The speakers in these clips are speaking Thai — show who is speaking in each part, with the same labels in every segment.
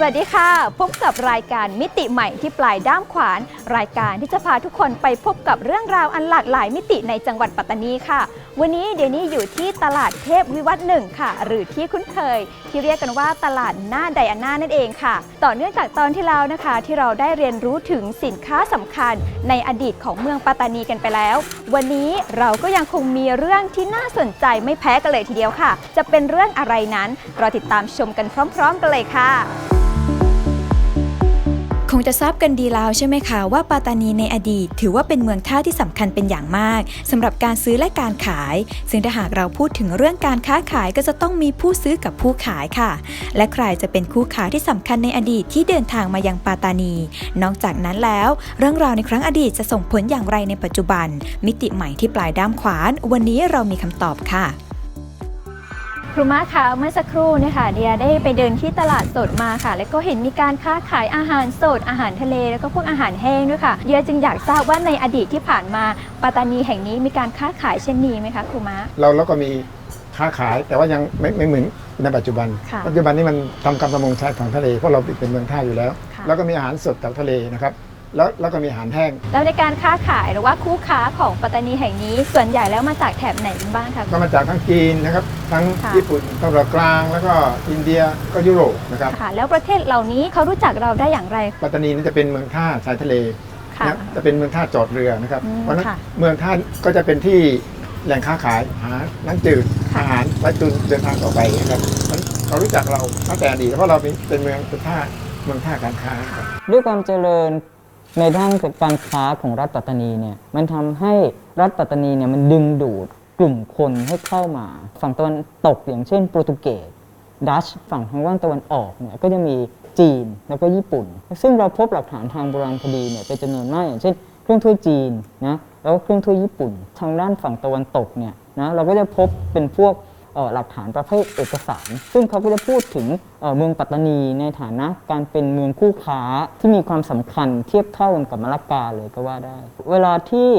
Speaker 1: สวัสดีค่ะ พบกับรายการมิติใหม่ที่ปลายด้ามขวาน รายการที่จะพาทุกคนไปพบกับเรื่องราวอันหลากหลายมิติในจังหวัดปัตตานีค่ะ วันนี้เดี๋ยวนี้อยู่ที่ตลาดเทพวิวัฒน์หนึ่งค่ะ หรือที่คุ้นเคย ที่เรียกกันว่าตลาดหน้าไดอาน่านั่นเองค่ะ ต่อเนื่องจากตอนที่แล้วนะคะ ที่เราได้เรียนรู้ถึงสินค้าสำคัญ ในอดีตของเมืองปัตตานีกันไปแล้ว วันนี้เราก็ยังคงมีเรื่องที่น่าสนใจไม่แพ้กันเลยทีเดียวค่ะ จะเป็นเรื่องอะไรนั้นเราติดตามชมกันพร้อม ๆ กันเลยค่ะ
Speaker 2: คงจะทราบกันดีแล้วใช่ไหมคะว่าปาตานีในอดีต ถือว่าเป็นเมืองท่าที่สำคัญเป็นอย่างมากสำหรับการซื้อและการขาย ซึ่งถ้าหากเราพูดถึงเรื่องการค้าขายก็จะต้องมีผู้ซื้อกับผู้ขายค่ะ และใครจะเป็นคู่ค้าที่สำคัญในอดีตที่เดินทางมายังปาตานี นอกจากนั้นแล้ว เรื่องราวในครั้งอดีตจะส่งผลอย่างไรในปัจจุบัน มิติใหม่ที่ปลายด้ามขวาน วันนี้เรามีคำตอบค่ะ
Speaker 1: ครูมาคะเมื่อสักครู่เนะคะเดียได้ไปเดินที่ตลาดสดมาค่ะ แล้วก็เห็นมีการค้าขายอาหารสดอาหารทะเล แล้วก็พวกอาหารแห้งด้วยค่ะเดียจึงอยากทราบว่าในอดีตที่ผ่านมาปัตตานีแห่งนี้มีการค้าขายเช่นนี้ไหมคะครูมา
Speaker 3: เราเราก็มีค้าขายแต่ว่ายังไม่ไม่เหมือนในปัจจุบัน
Speaker 1: ค่ะ
Speaker 3: ปัจจุบันนี้มันทำการประมงชายฝั่งทะเลเพราะเราเป็นเมืองท่าอยู่แล้ว
Speaker 1: ค่ะ
Speaker 3: แล้วก็มีอาหารสดจากทะเลนะครับ แล้วแล้วก็มีอาหารแห้ง
Speaker 1: แล้วในการค้าขายหรือว่าคู่ค้าของปัตตานีแห่งนี้ ส่วนใหญ่แล้วมาจากแถบไหนกันบ้างคะ
Speaker 3: ก็มาจากทั้งจีนนะครับ ทั้ง
Speaker 1: ค่ะ
Speaker 3: ญี่ปุ่นตะวันออกกลาง แล้วก็อินเดียก็ยุโรปนะครับ
Speaker 1: ค่ะ แล้วประเทศเหล่านี้เขารู้จักเราได้อย่างไร
Speaker 3: ปัตตานีนี่จะเป็นเมืองท่าชายทะเล
Speaker 1: ค่ะ
Speaker 3: นะจะเป็นเมืองท่าจอดเรือนะครับ
Speaker 1: อืม
Speaker 3: เพราะฉะนั้น
Speaker 1: ค่ะ
Speaker 3: เมืองท่าก็จะเป็นที่แหล่งค้าขายหาน้ำจืด
Speaker 1: ค่ะ
Speaker 3: อาหารไว้ตุนเดินทางต่อไปนะครับมันเขารู้จักเราตั้งแต่อดีตเพราะเราเป็นเป็นเมืองเป็นท่าเมืองท่าการค้าครับ
Speaker 4: ด้วยความเจริญ ในด้านการค้าของรัฐปัตตานีเนี่ยมันทำให้รัฐปัตตานีเนี่ยมันดึงดูดกลุ่มคนให้เข้ามา ฝั่งตะวันตกอย่างเช่นโปรตุเกสดัชฝั่งทางด้านตะวันออกเนี่ยก็จะมีจีนแล้วก็ญี่ปุ่น ซึ่งเราพบหลักฐานทางโบราณคดีเนี่ยเป็นจำนวนมากอย่างเช่น เครื่องถ้วยจีนนะแล้วก็เครื่องถ้วยญี่ปุ่น ทางด้านฝั่งตะวันตกเนี่ยนะเราก็จะพบเป็นพวก หลักฐานประเภทเอกสาร ซึ่งเขาก็จะพูดถึงเมืองปัตตานีในฐานะการเป็นเมืองคู่ค้าที่มีความสำคัญเทียบเท่ากันกับมะละกาเลยก็ว่าได้ เวลาที่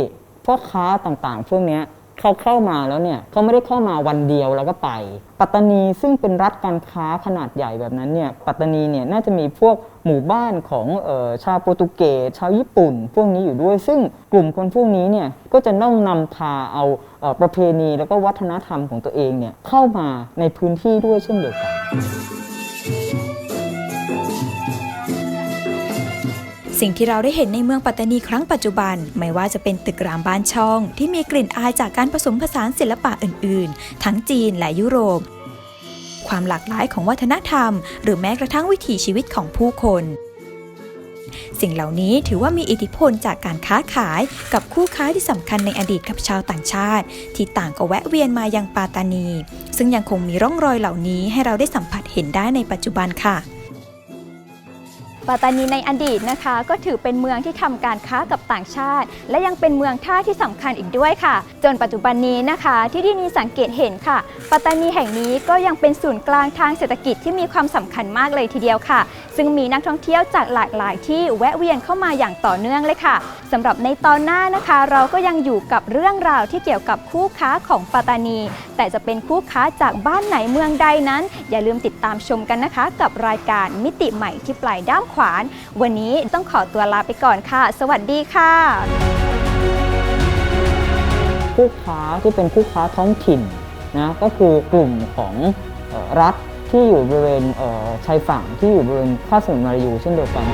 Speaker 4: พ่อค้าต่างๆพวกนี้ เขาเข้ามาแล้วเนี่ยเขาไม่ได้เข้ามาวันเดียวแล้วก็ไป ปัตตานีซึ่งเป็นรัฐการค้าขนาดใหญ่แบบนั้นเนี่ยปัตตานีเนี่ยน่าจะมีพวกหมู่บ้านของเออชาวโปรตุเกสชาวญี่ปุ่น พวกนี้อยู่ด้วย ซึ่งกลุ่มคนพวกนี้เนี่ยก็จะต้องนำพาเอาเออประเพณีแล้วก็วัฒนธรรมของตัวเองเนี่ยเข้ามาในพื้นที่ด้วยเช่นเดียวกัน
Speaker 2: สิ่งที่เราได้เห็นในเมืองปัตตานีครั้งปัจจุบัน ไม่ว่าจะเป็นตึกรามบ้านช่อง ที่มีกลิ่นอายจากการผสมผสานศิลปะอื่น ๆ ทั้งจีนและยุโรป ความหลากหลายของวัฒนธรรม หรือแม้กระทั่งวิถีชีวิตของผู้คน สิ่งเหล่านี้ถือว่ามีอิทธิพลจากการค้าขายกับคู่ค้าที่สำคัญในอดีตกับชาวต่างชาติ ที่ต่างก็แวะเวียนมายังปาตานี ซึ่งยังคงมีร่องรอยเหล่านี้ให้เราได้สัมผัสเห็นได้ในปัจจุบันค่ะ
Speaker 1: ปัตตานีในอดีตนะคะ ก็ถือเป็นเมืองที่ทำการค้ากับต่างชาติ และยังเป็นเมืองท่าที่สำคัญอีกด้วยค่ะ จนปัจจุบันนี้นะคะ ที่ที่นีสังเกตเห็นค่ะ ปัตตานีแห่งนี้ก็ยังเป็นศูนย์กลางทางเศรษฐกิจที่มีความสำคัญมากเลยทีเดียวค่ะ ซึ่งมีนักท่องเที่ยวจากหลากหลายที่แวะเวียนเข้ามาอย่างต่อเนื่องเลยค่ะสำหรับในตอนหน้านะคะ เราก็ยังอยู่กับเรื่องราวที่เกี่ยวกับคู่ค้าของปัตตานี แต่จะเป็นคู่ค้าจากบ้านไหนเมืองใดนั้น อย่าลืมติดตามชมกันนะคะ กับรายการมิติใหม่ที่ปลายด้ามขวาน วันนี้ต้องขอตัวลาไปก่อนค่ะ สวัสดีค่ะ
Speaker 4: คู่ค้าที่เป็นคู่ค้าท้องถิ่นนะก็คือกลุ่มของรัฐที่อยู่บริเวณชายฝั่งที่อยู่บริเวณคาบสมุทรมาลายูเช่นเดียวกัน